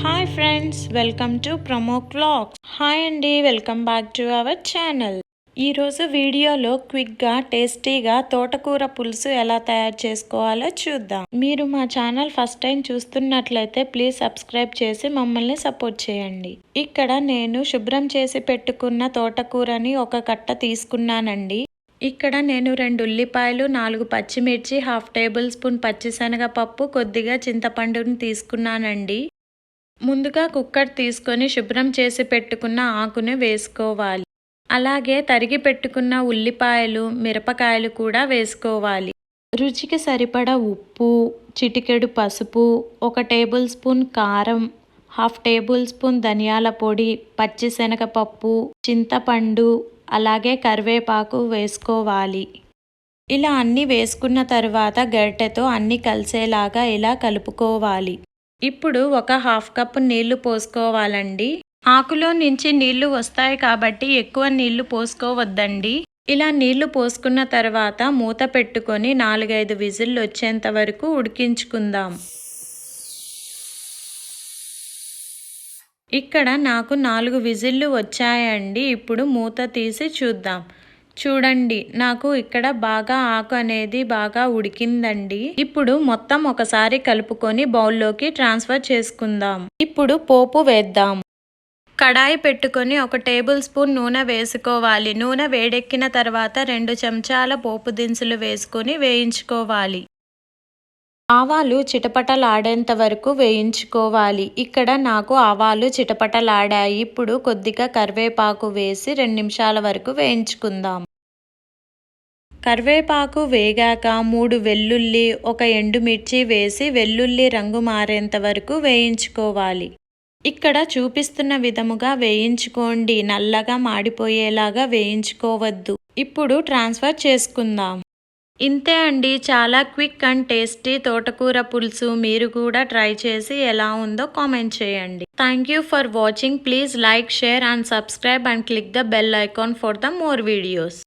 Hi friends welcome to Promo Clocks hi అండి welcome back to our channel ఈరోజు వీడియోలో క్విక్గా టేస్టీగా తోటకూర పులుసు ఎలా తయారు చేసుకోవాలో చూద్దాం. మీరు మా ఛానల్ ఫస్ట్ టైం చూస్తున్నట్లయితే ప్లీజ్ సబ్స్క్రైబ్ చేసి మమ్మల్ని సపోర్ట్ చేయండి. ఇక్కడ నేను శుభ్రం చేసి పెట్టుకున్న తోటకూరని ఒక కట్ట తీసుకున్నానండి. ఇక్కడ నేను రెండు ఉల్లిపాయలు నాలుగు పచ్చిమిర్చి హాఫ్ టేబుల్ స్పూన్ పచ్చిశనగపప్పు కొద్దిగా చింతపండుని తీసుకున్నానండి. ముందుగా కుక్కర్ తీసుకొని శుభ్రం చేసి పెట్టుకున్న ఆకును వేసుకోవాలి. అలాగే తరిగి పెట్టుకున్న ఉల్లిపాయలు మిరపకాయలు కూడా వేసుకోవాలి. రుచికి సరిపడా ఉప్పు చిటికెడు పసుపు ఒక టేబుల్ స్పూన్ కారం హాఫ్ టేబుల్ స్పూన్ ధనియాల పొడి పచ్చిశనగపప్పు చింతపండు అలాగే కరివేపాకు వేసుకోవాలి. ఇలా అన్నీ వేసుకున్న తర్వాత గరిటెతో అన్నీ కలిసేలాగా ఇలా కలుపుకోవాలి. ఇప్పుడు ఒక హాఫ్ కప్ నీళ్ళు పోసుకోవాలండి. ఆకులో నుంచి నీళ్ళు వస్తాయి కాబట్టి ఎక్కువ నీళ్ళు పోసుకోవద్దండి. ఇలా నీళ్ళు పోసుకున్న తర్వాత మూత పెట్టుకొని నాలుగైదు విజిల్లు వచ్చేంత వరకు ఉడికించుకుందాం. ఇక్కడ నాకు నాలుగు విజిల్లు వచ్చాయండి. ఇప్పుడు మూత తీసి చూద్దాం. చూడండి నాకు ఇక్కడ బాగా ఆకు అనేది బాగా ఉడికిందండి. ఇప్పుడు మొత్తం ఒకసారి కలుపుకొని బౌల్లోకి ట్రాన్స్ఫర్ చేసుకుందాం. ఇప్పుడు పోపు వేద్దాం. కడాయి పెట్టుకొని ఒక టేబుల్ స్పూన్ నూనె వేసుకోవాలి. నూనె వేడెక్కిన తర్వాత రెండు చెంచాల పోపు దినుసులు వేసుకొని వేయించుకోవాలి. ఆవాలు చిటపటలాడేంత వరకు వేయించుకోవాలి? ఇక్కడ నాకు ఆవాలు చిటపటలాడాయి. ఇప్పుడు కొద్దిగా కరివేపాకు వేసి రెండు నిమిషాల వరకు వేయించుకుందాం. కరివేపాకు వేగాక మూడు వెల్లుల్లి ఒక ఎండుమిర్చి వేసి వెల్లుల్లి రంగు మారేంత వరకు వేయించుకోవాలి. ఇక్కడ చూపిస్తున్న విధముగా వేయించుకోండి. నల్లగా మాడిపోయేలాగా వేయించుకోవద్దు. ఇప్పుడు ట్రాన్స్ఫర్ చేసుకుందాం. ఇంతే అండి. చాలా క్విక్ అండ్ టేస్టీ తోటకూర పులుసు మీరు కూడా ట్రై చేసి ఎలా ఉందో కామెంట్ చేయండి. Thank you for watching please like share and subscribe and click the bell icon for the more videos